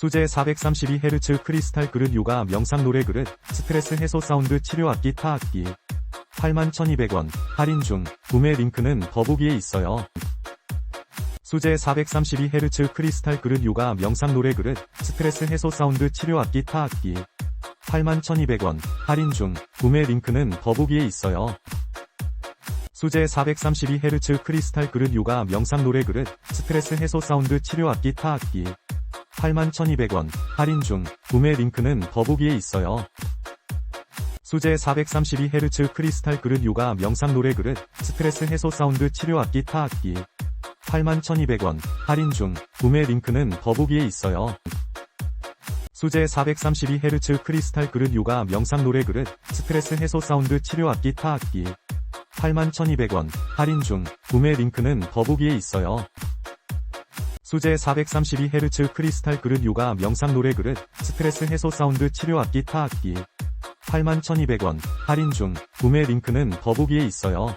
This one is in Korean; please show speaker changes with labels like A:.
A: 수제 432Hz 크리스탈 그릇 요가 명상 노래 그릇 스트레스 해소 사운드 치료 악기 타악기. 81,200원 할인 중. 구매 링크는 더보기에 있어요. 수제 432Hz 크리스탈 그릇 요가 명상 노래 그릇 스트레스 해소 사운드 치료 악기 타악기. 81,200원 할인 중. 구매 링크는 더보기에 있어요. 수제 432Hz 크리스탈 그릇 요가 명상 노래 그릇 스트레스 해소 사운드 치료 악기 타악기 81,200원 할인 중 구매 링크는 더보기에 있어요. 수제 432Hz 크리스탈 그릇 요가 명상 노래 그릇 스트레스 해소 사운드 치료 악기 타악기 81,200원 할인 중 구매 링크는 더보기에 있어요. 수제 432Hz 크리스탈 그릇 요가 명상 노래 그릇 스트레스 해소 사운드 치료 악기 타악기 81,200원 할인 중 구매 링크는 더보기에 있어요. 수제 432Hz 크리스탈 그릇 요가 명상 노래 그릇 스트레스 해소 사운드 치료 악기 타악기 81,200원 할인 중 구매 링크는 더보기에 있어요.